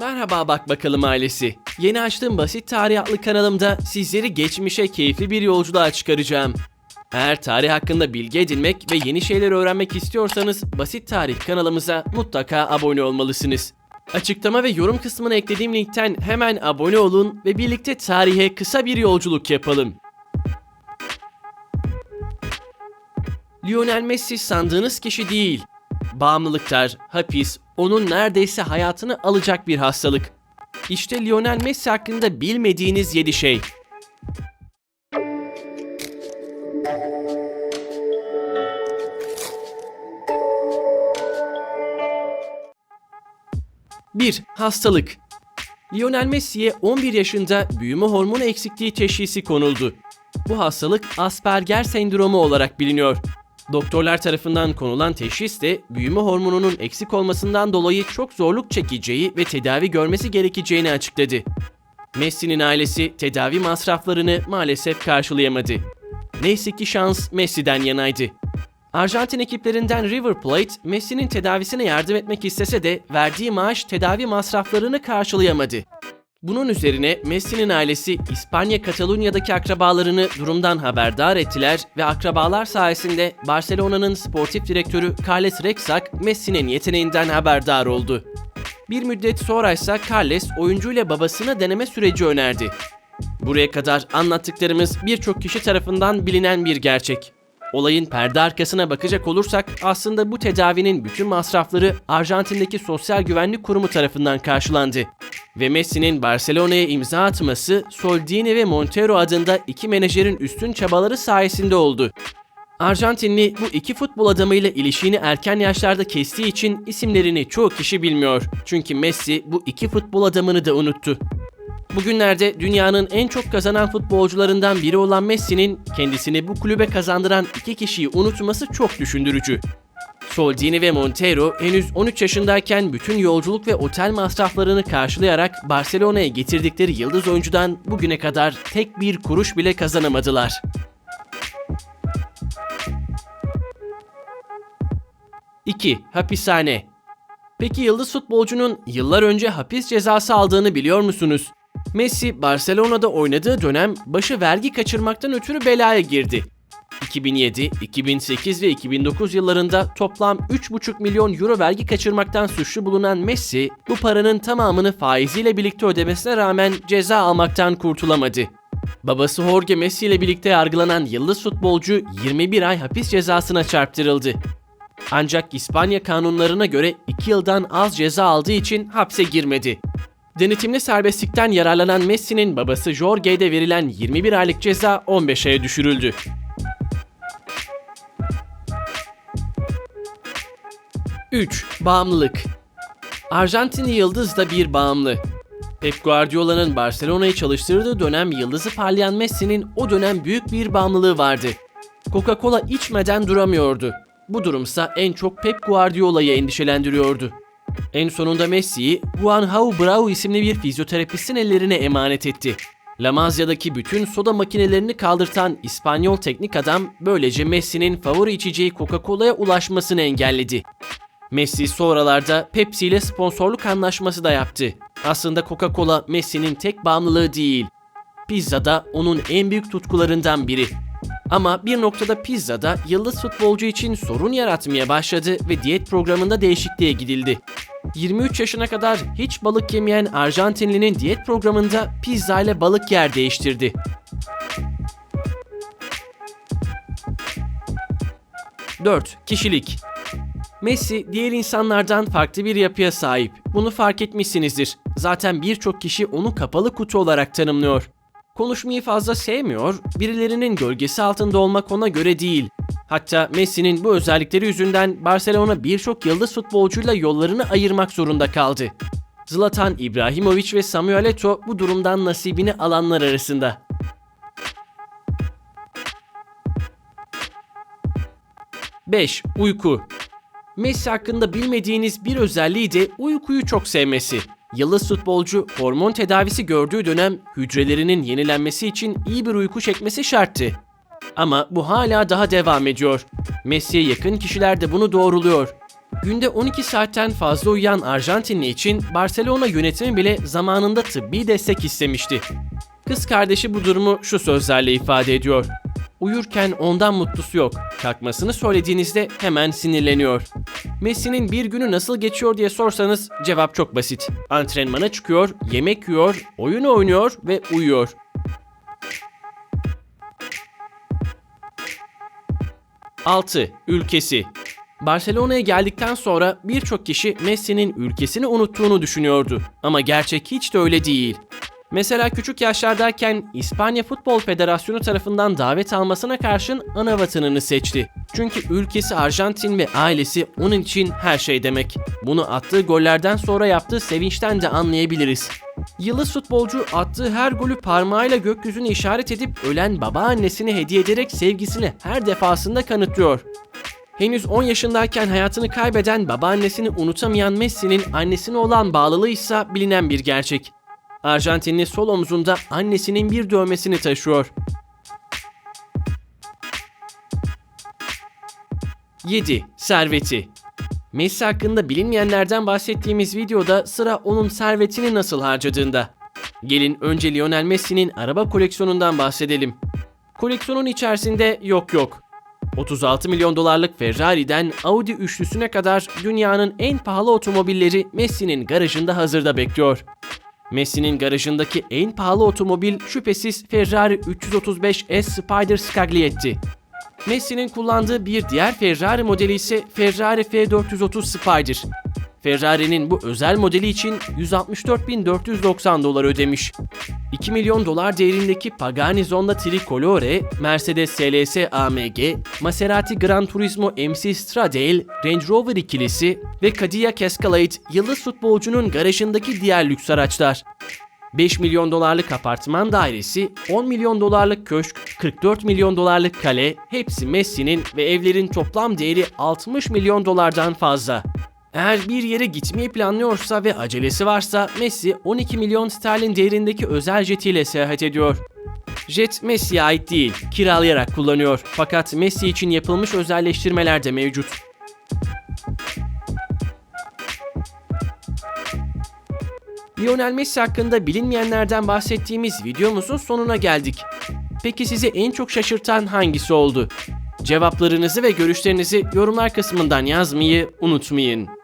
Merhaba Bak Bakalım ailesi. Yeni açtığım Basit Tarih adlı kanalımda sizleri geçmişe keyifli bir yolculuğa çıkaracağım. Eğer tarih hakkında bilgi edinmek ve yeni şeyler öğrenmek istiyorsanız Basit Tarih kanalımıza mutlaka abone olmalısınız. Açıklama ve yorum kısmına eklediğim linkten hemen abone olun ve birlikte tarihe kısa bir yolculuk yapalım. Lionel Messi sandığınız kişi değil. Bağımlılıklar, hapis, onun neredeyse hayatını alacak bir hastalık. İşte Lionel Messi hakkında bilmediğiniz 7 şey. Bir Hastalık Lionel Messi'ye 11 yaşında büyüme hormonu eksikliği teşhisi konuldu. Bu hastalık Asperger sendromu olarak biliniyor. Doktorlar tarafından konulan teşhis de büyüme hormonunun eksik olmasından dolayı çok zorluk çekeceği ve tedavi görmesi gerekeceğini açıkladı. Messi'nin ailesi tedavi masraflarını maalesef karşılayamadı. Neyse ki şans Messi'den yanaydı. Arjantin ekiplerinden River Plate, Messi'nin tedavisine yardım etmek istese de verdiği maaş tedavi masraflarını karşılayamadı. Bunun üzerine Messi'nin ailesi İspanya Katalonya'daki akrabalarını durumdan haberdar ettiler ve akrabalar sayesinde Barcelona'nın sportif direktörü Carles Rexach Messi'nin yeteneğinden haberdar oldu. Bir müddet sonra ise Carles oyuncuyla babasına deneme süreci önerdi. Buraya kadar anlattıklarımız birçok kişi tarafından bilinen bir gerçek. Olayın perde arkasına bakacak olursak aslında bu tedavinin bütün masrafları Arjantin'deki Sosyal Güvenlik Kurumu tarafından karşılandı. Ve Messi'nin Barcelona'ya imza atması Soldini ve Montero adında iki menajerin üstün çabaları sayesinde oldu. Arjantinli bu iki futbol adamıyla ilişiğini erken yaşlarda kestiği için isimlerini çoğu kişi bilmiyor. Çünkü Messi bu iki futbol adamını da unuttu. Bugünlerde dünyanın en çok kazanan futbolcularından biri olan Messi'nin kendisini bu kulübe kazandıran iki kişiyi unutması çok düşündürücü. Soldini ve Montero henüz 13 yaşındayken bütün yolculuk ve otel masraflarını karşılayarak Barcelona'ya getirdikleri yıldız oyuncudan bugüne kadar tek bir kuruş bile kazanamadılar. 2. Hapishane Peki yıldız futbolcunun yıllar önce hapis cezası aldığını biliyor musunuz? Messi Barcelona'da oynadığı dönem başı vergi kaçırmaktan ötürü belaya girdi. 2007, 2008 ve 2009 yıllarında toplam 3,5 milyon euro vergi kaçırmaktan suçlu bulunan Messi, bu paranın tamamını faiziyle birlikte ödemesine rağmen ceza almaktan kurtulamadı. Babası Jorge Messi ile birlikte yargılanan yıldız futbolcu 21 ay hapis cezasına çarptırıldı. Ancak İspanya kanunlarına göre 2 yıldan az ceza aldığı için hapse girmedi. Denetimli serbestlikten yararlanan Messi'nin babası Jorge'ye de verilen 21 aylık ceza 15 aya düşürüldü. Üç, Bağımlılık Arjantinli yıldız da bir bağımlı. Pep Guardiola'nın Barcelona'yı çalıştırdığı dönem yıldızı parlayan Messi'nin o dönem büyük bir bağımlılığı vardı. Coca-Cola içmeden duramıyordu. Bu durumsa en çok Pep Guardiola'yı endişelendiriyordu. En sonunda Messi'yi Juanjo Brau isimli bir fizyoterapistin ellerine emanet etti. La Masia'daki bütün soda makinelerini kaldırtan İspanyol teknik adam böylece Messi'nin favori içeceği Coca-Cola'ya ulaşmasını engelledi. Messi sonralarda Pepsi ile sponsorluk anlaşması da yaptı. Aslında Coca-Cola Messi'nin tek bağımlılığı değil. Pizza da onun en büyük tutkularından biri. Ama bir noktada pizza da yıldız futbolcu için sorun yaratmaya başladı ve diyet programında değişikliğe gidildi. 23 yaşına kadar hiç balık yemeyen Arjantinlinin diyet programında pizza ile balık yer değiştirdi. Dört, Kişilik Messi diğer insanlardan farklı bir yapıya sahip. Bunu fark etmişsinizdir. Zaten birçok kişi onu kapalı kutu olarak tanımlıyor. Konuşmayı fazla sevmiyor, birilerinin gölgesi altında olmak ona göre değil. Hatta Messi'nin bu özellikleri yüzünden Barcelona birçok yıldız futbolcuyla yollarını ayırmak zorunda kaldı. Zlatan İbrahimovic ve Samuel Eto'o bu durumdan nasibini alanlar arasında. Beş, Uyku Messi hakkında bilmediğiniz bir özelliği de uykuyu çok sevmesi. Yıldız futbolcu hormon tedavisi gördüğü dönem hücrelerinin yenilenmesi için iyi bir uyku çekmesi şarttı. Ama bu hala daha devam ediyor. Messi'ye yakın kişiler de bunu doğruluyor. Günde 12 saatten fazla uyuyan Arjantinli için Barcelona yönetimi bile zamanında tıbbi destek istemişti. Kız kardeşi bu durumu şu sözlerle ifade ediyor. Uyurken ondan mutlusu yok. Kalkmasını söylediğinizde hemen sinirleniyor. Messi'nin bir günü nasıl geçiyor diye sorsanız cevap çok basit. Antrenmana çıkıyor, yemek yiyor, oyun oynuyor ve uyuyor. Altı, Ülkesi Barcelona'ya geldikten sonra birçok kişi Messi'nin ülkesini unuttuğunu düşünüyordu. Ama gerçek hiç de öyle değil. Mesela küçük yaşlardayken İspanya Futbol Federasyonu tarafından davet almasına karşın ana vatanını seçti. Çünkü ülkesi Arjantin ve ailesi onun için her şey demek. Bunu attığı gollerden sonra yaptığı sevinçten de anlayabiliriz. Yıldız futbolcu attığı her golü parmağıyla gökyüzüne işaret edip ölen babaannesine hediye ederek sevgisini her defasında kanıtlıyor. Henüz 10 yaşındayken hayatını kaybeden babaannesini unutamayan Messi'nin annesine olan bağlılığı ise bilinen bir gerçek. Arjantinli sol omzunda annesinin bir dövmesini taşıyor. 7. Serveti Messi hakkında bilinmeyenlerden bahsettiğimiz videoda sıra onun servetini nasıl harcadığında. Gelin önce Lionel Messi'nin araba koleksiyonundan bahsedelim. Koleksiyonun içerisinde yok yok. 36 milyon dolarlık Ferrari'den Audi üçlüsüne kadar dünyanın en pahalı otomobilleri Messi'nin garajında hazırda bekliyor. Messi'nin garajındaki en pahalı otomobil şüphesiz Ferrari 335S Spider Scaglietti. Messi'nin kullandığı bir diğer Ferrari modeli ise Ferrari F430 Spider. Ferrari'nin bu özel modeli için 164.490 dolar ödemiş. 2 milyon dolar değerindeki Pagani Zonda Tricolore, Mercedes CLS AMG, Maserati Gran Turismo MC Stradale, Range Rover ikilisi ve Cadillac Escalade yıldız futbolcunun garajındaki diğer lüks araçlar. 5 milyon dolarlık apartman dairesi, 10 milyon dolarlık köşk, 44 milyon dolarlık kale hepsi Messi'nin ve evlerin toplam değeri 60 milyon dolardan fazla. Eğer bir yere gitmeyi planlıyorsa ve acelesi varsa Messi 12 milyon sterlin değerindeki özel jetiyle seyahat ediyor. Jet Messi'ye ait değil, kiralayarak kullanıyor. Fakat Messi için yapılmış özelleştirmeler de mevcut. Lionel Messi hakkında bilinmeyenlerden bahsettiğimiz videomuzun sonuna geldik. Peki sizi en çok şaşırtan hangisi oldu? Cevaplarınızı ve görüşlerinizi yorumlar kısmından yazmayı unutmayın.